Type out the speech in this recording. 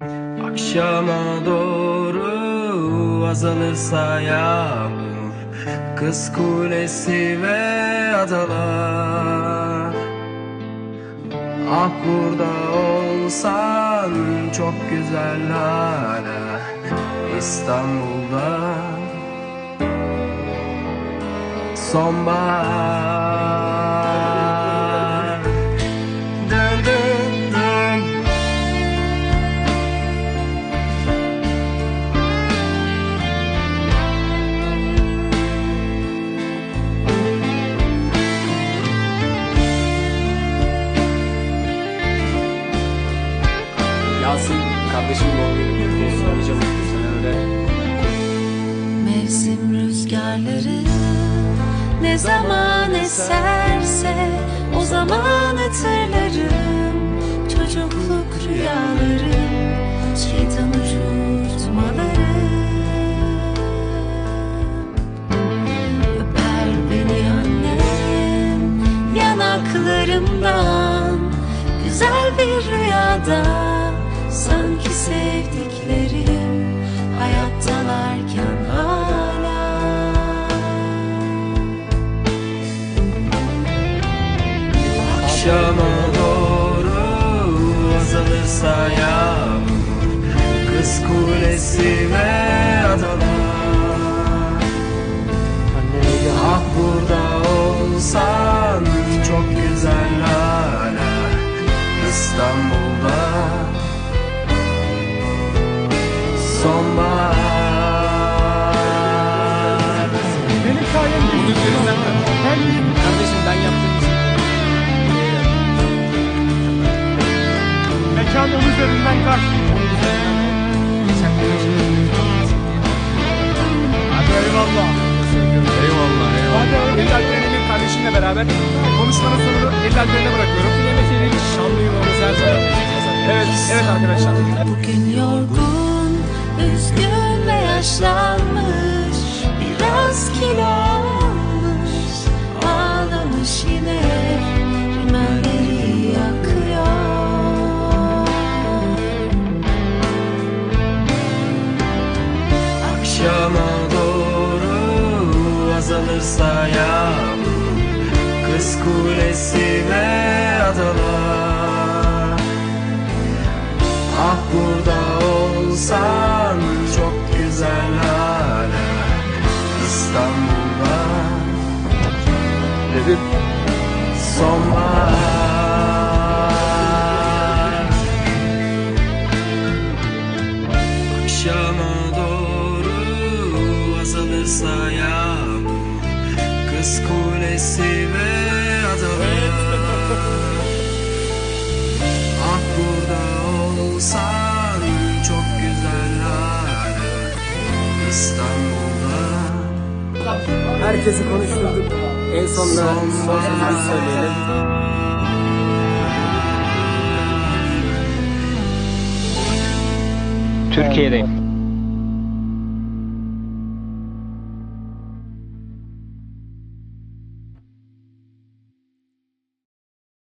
Akşama doğru azalırsa yağmur Kız kulesi ve adalar. Ah burada olsan çok güzel hala İstanbul'da. Sonbahar kardeşim doğum günü kutlu olsun nice mutlu senelere. Mevsim rüzgarları ne zaman eserse o zaman hatırlarım. Çocukluk rüyalarım şeytan uçurtmaları. Öper beni annem yanaklarımdan güzel bir rüyada sanki sevdiklerim hayattalarken hala. Akşama doğru azalırsa yağmur Kız kulesi ve adalar. Ah burada olsan çok güzel hala İstanbul'da onun üzerinden kaç. Hadi eyvallah. Eyvallah Hadi Elli Alperen'in kardeşimle beraber konuşmanın sonunu Elli Alperen'e bırakıyorum. Dinlemesenin şanlı yuvamız her zaman. Evet, evet arkadaşlar. Bugün yorgun, üzgün ve yaşlanmış Biraz kilo almış Ağlamış yine Akşama doğru azalırsa yağmur Kız kulesi ve adalar Ah burada olsan çok güzel hala İstanbul'da Dedim. sonbahar olsan çok güzel hala İstanbul'da Herkesi konuşturduk. En sonunda son sözümüzü söyleyelim. Türkiye'deyim.